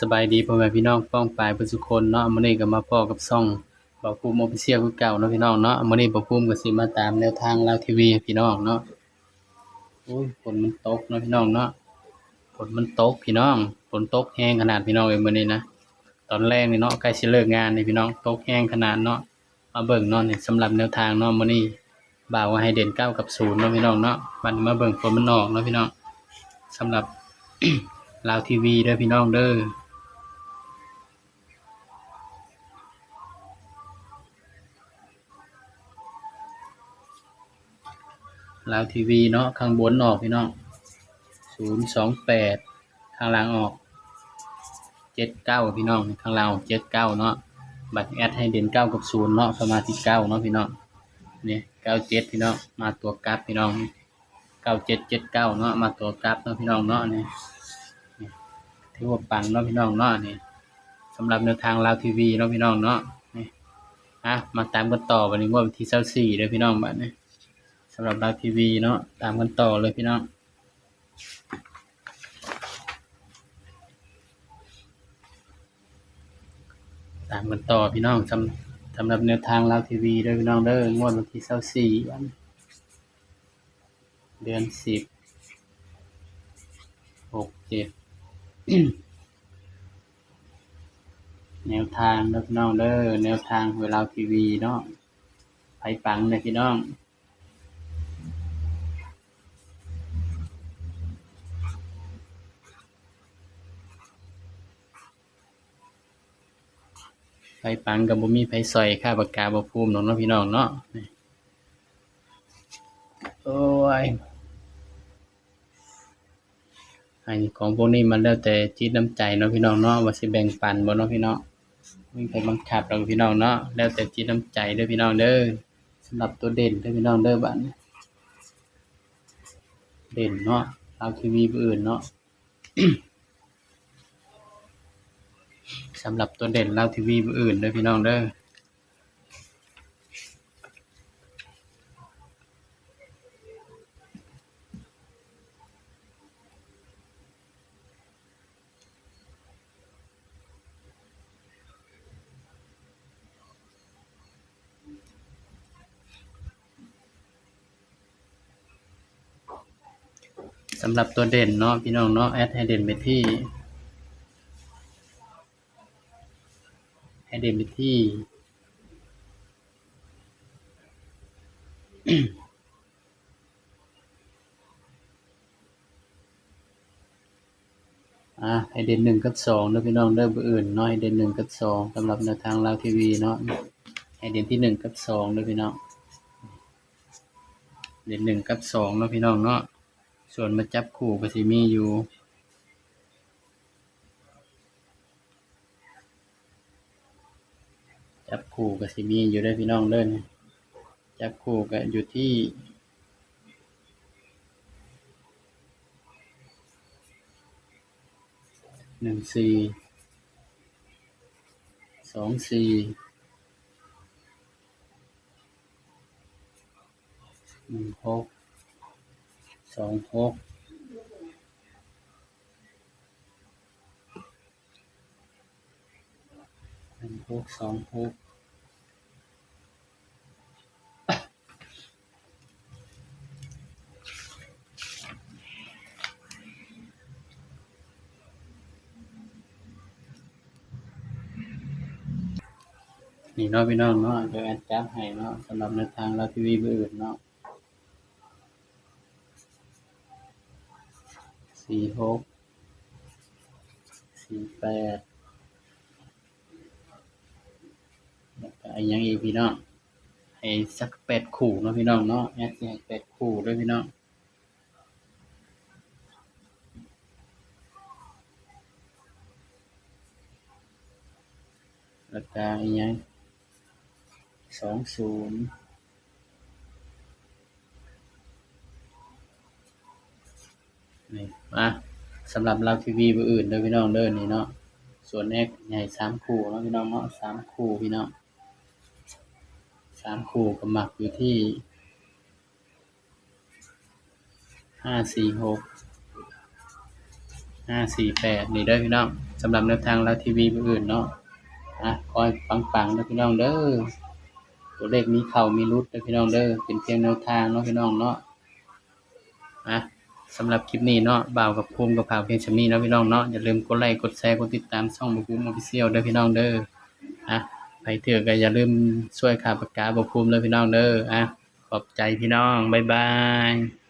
สบายดีพ่อแม่พี่น้องป้องปายเพิ่นสุคนเนาะมื้อนี้ก็มาพ้อกับช่องบ่าวภูมิ Official คือเก่าเนาะพี่น้องเนาะมื้อนี้บ่าวภูมิก็สิมาตามแนวทางลาวทีวีพี่น้องเนาะโอ้ยฝนมันตกเนาะพี่น้องเนาะฝนมันตกพี่น้องฝนตกแรงขนาดพี่น้องเอ้ยมื้อนี้นะตอนแรกนี่เนาะใกล้สิเลิกงานนี่พี่น้องตกแรงขนาดเนาะมาเบิ่งเนาะนี่สำหรับแนวทางเนาะมื้อนี้บ่าวว่าให้เด่น9กับ0เนาะพี่น้องเนาะบันมาเบิ่งฝนมันออกเนาะพี่น้องสำหรับลาวทีวีเด้อพี่น้องเด้อ ลาวทีวีเนาะข้างบนออกพี่น้องศูนย์สองแปดข้างล่างออกเจ็ดเก้าพี่น้องข้างล่างออกเจ็ดเก้าเนาะบัตรแอดให้เด่นเก้ากับศูนย์เนาะประมาณที่เก้าเนาะพี่น้องนี่เก้าเจ็ดพี่น้องมาตัวกราฟพี่น้องเก้าเจ็ดเจ็ดเก้าเนาะมาตัวกราฟเนาะพี่น้องเนาะนี่นี่ถือว่าปังเนาะพี่น้องเนาะนี่สำหรับแนวทางลาวทีวีเนาะพี่น้องเนาะนี่อะมาตามกันต่อวันนี้งวดวันที่เช้าสี่เด้อพี่น้องบัดนี้ สำหรับดาวทีวีเนาะตามกันต่อเลยพี่น้องตามกันต่อพี่น้องสำสำหรับแนวทางลาวทีวีเด้อพี่น้องเด้องวดวันที่เสาสี่วันเดือนสิบหกเจ็ดแนวทางพี่น้องเด้อแนวทางเวลาทีวีเนาะไปปังเลยพี่น้อง ไฟปังกับบ่มีไฟซอยค่าปากกาบ่ภูมิน้องเนาะพี่น้องเนาะโอ้ยอันของพวกนี้มันแล้วแต่จิตน้ำใจเนาะพี่น้องเนาะว่าสิแบ่งปันบ่เนาะพี่น้องไม่มีใครบังคับหรอกพี่น้องเนาะแล้วแต่จิตน้ำใจเด้อพี่น้องเด้อสำหรับตัวเด่นเด้อพี่น้องเด้อบัดนี้เด่นเนาะเอาทีวีผู้อื่นเนาะ สำหรับตัวเด่นเล่าทีวีอื่นเด้อพี่น้องเด้อสำหรับตัวเด่นเนาะพี่น้องเนาะแอดให้เด่นไปที่ ให้เด่นไปที่อ่าให้เด่นหนึ่งกับสองเด้อพี่น้องเด้อเบอร์อื่นเนาะให้เด่นหนึ่งกับสองสำหรับแนวทางลาวทีวีเนาะให้เด่นที่หนึ่งกับสองเด้อพี่น้องเด่นหนึ่งกับสองนะพี่น้องเนาะส่วนมาจับคู่ก็สิมีอยู่ จับคู่ก็สิมีอยู่ได้พี่น้องเด้อนี่จับคู่ก็อยู่ที่หนึ่งสี่สองสี่หนึ่งหกสองหกหนึ่งหกสองหก นี่เนาะพี่น้องเนาะเดี๋ยวแอดจับให้เนาะสำหรับในวทางเราทีวีเบอร์อื่นเนาะสี่หกสี่แปดแล้วก็อันยังอีกพี่น้องให้สักแปดคู่เนาะพี่น้องเนาะแอดสิให้แปดคู่ด้วยพี่น้องแล้วก็อันยัง สองศูนย์นี่มาสำหรับเราทีวีเบบอื่นเด้อพี่น้องเด้อนี่เนาะส่วนแรกใหญ่สามคู่เนาะพี่น้องเนาะสามคู่พี่น้องสามคู่ก็หมักอยู่ที่ห้าสี่หกห้าสี่แปดนี่เด้อพี่น้องสำหรับแนวทางเราทีวีอื่นเนาะอะคอยปังๆเด้อพี่น้องเด้อ ตัวเลขมีเข่ามีรุดเด้อพี่น้องเด้อเป็นเพียงแนวทางเนาะพี่น้องเนาะอะสำหรับคลิปนี้เนาะบ่าวกับภูมิกับผ่าเพียงชำนี้เนาะพี่น้องเนาะอย่าลืมกดไลค์กดแชร์กดติดตามช่องบุภูมิออฟฟิเชียลเด้อพี่น้องเด้ออะไปเถือะก็อย่าลืมช่วยข่าปากกาบุภูมิเด้อพี่น้องเด้ออะขอบใจพี่น้องบ๊ายบาย